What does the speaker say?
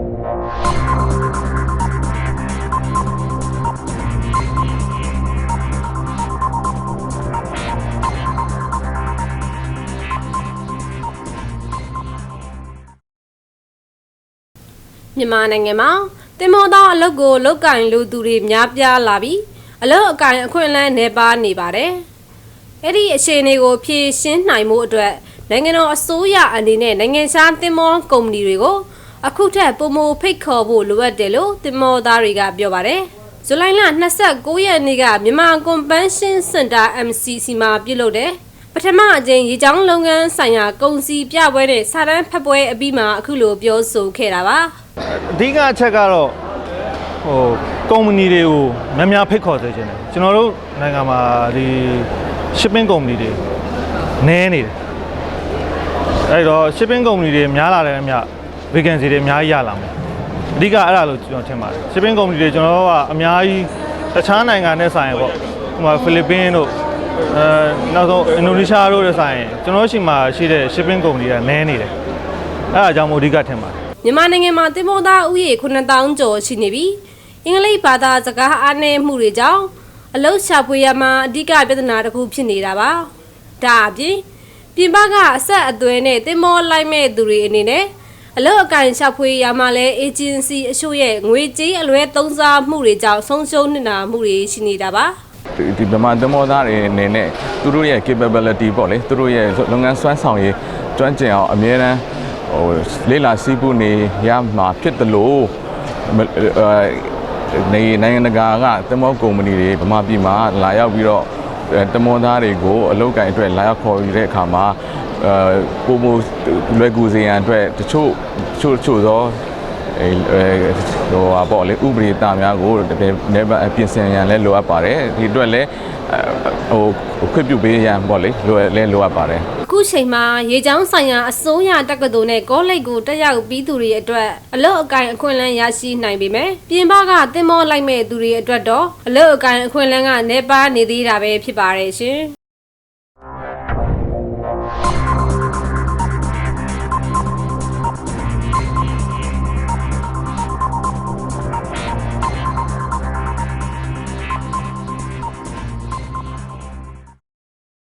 မြန်မာနိုင်ငံမှာတင်မောသားအလုပ်ကိုလုတ်ကင်လူသူတွေများပြားလာပြီးအလုပ်အကင်အခွင့်အလမ်းနေပါနေပါတယ်။အဲ့ဒီအခြေအနေကိုဖြေရှင်းနိုင်မှုအတွက်နိုင်ငံတော်အစိုးရအနေနဲ့နိုင်ငံခြားတင်မောကုမ္ပဏီတွေကို အခုထက်ပုံမဖိတ်ခေါ်ဖို့လိုအပ်တယ်လို့တင်မောသားတွေကပြောပါတယ်။ဇူလိုင်လ29ရက်နေ့ကမြန်မာကွန်ပန်းရှင်းစင်တာ MCC မှာပြုလုပ်တဲ့ပထမအကြိမ်ရေချောင်းလုပ်ငန်းဆိုင်ရာကုန်စည်ပြပွဲနဲ့စာတန်းဖက်ပွဲအပြီးမှာအခုလိုပြောဆိုခဲ့တာပါ။အဓိကအချက်ကတော့ဟိုကုမ္ပဏီတွေကိုများများဖိတ်ခေါ်စေချင်တယ်ကျွန်တော်တို့နိုင်ငံမှာဒီ shipping ကုမ္ပဏီတွေနည်းနေတယ်အဲ့တော့ shipping ကုမ္ပဏီတွေများလာတဲ့အမျှ vacancy တွေအများကြီးရလာမယ်အဓိကအဲ့ဒါလို့ကျွန်တော်ထင်ပါတယ် shipping ကုမ္ပဏီတွေကျွန်တော်တို့ကအများကြီးတခြားနိုင်ငံနဲ့ဆိုင်ပေါ့ဥပမာဖိလစ်ပင်းတို့အဲနောက်ဆုံးအင်ဒိုနီးရှားတို့နဲ့ဆိုင်ကျွန်တော်တို့ရှိမှရှိတဲ့ shipping ကုမ္ပဏီတွေကနည်းနေတယ်အဲ့ဒါကြောင့်မို့အဓိကထင်ပါတယ်မြန်မာနိုင်ငံမှာတင်မောသားဥယေ9000ကျော်ရှိနေပြီးအင်္ဂလိပ်ဘာသာစကားအားနည်းမှုတွေကြောင့်အလုတ်ရှာဖွေရမှာအဓိကပြဿနာတစ်ခုဖြစ်နေတာပါဒါအပြင်ပြင်ပကအဆက်အသွယ်နဲ့တင်မောလိုက်မဲ့သူတွေအနေနဲ့ အလုတ်အကင်ရှာဖွေရမှာလဲအေဂျင်စီအချို့ရဲ့ငွေကြေးအလွဲသုံးစားမှုတွေကြောင့်ဆုံးရှုံးနေတာမှုတွေရှိနေတာပါဒီဒီဗမာသမောသားတွေအနေနဲ့သူတို့ရဲ့ capability ပေါ့လေသူတို့ရဲ့လုပ်ငန်းစွမ်းဆောင်ရည်ကျွမ်းကျင်အောင်အမြဲတမ်းဟိုလေးလာစီးပူးနေရမှာဖြစ်တယ်လို့နေနိုင်ငံတကာကသမောကုမ္ပဏီတွေဗမာပြည်မှာလာရောက်ပြီးတော့ တမောသားတွေကိုအလုပ်ကိုင်အတွက်လာရောက်ခေါ်ယူတဲ့အခါမှာအဲပုံမလွယ်ကူစေရန်အတွက်တချို့တချို့တချို့သော အဲဟိုဟာပေါ့လေဥပဒေတာများကိုနေပြင်ဆင်ရန်လဲလိုအပ်ပါတယ်ဒီအတွက်လဲဟိုခွင့်ပြုပေးရန်ပေါ့လေလိုလဲလိုအပ်ပါတယ်အခုချိန်မှာရေချောင်းဆိုင်ရာအစိုးရတက္ကသိုလ်နဲ့ကောလိပ်ကိုတက်ရောက်ပြီးသူတွေအတွက်အလုတ်အကင်အခွင့်အလမ်းရရှိနိုင်ပေမဲ့ပြင်ပကတင်မောလိုက်မဲ့သူတွေအတွက်တော့အလုတ်အကင်အခွင့်အလမ်းကနေပါနေသေးတာပဲဖြစ်ပါတယ်ရှင်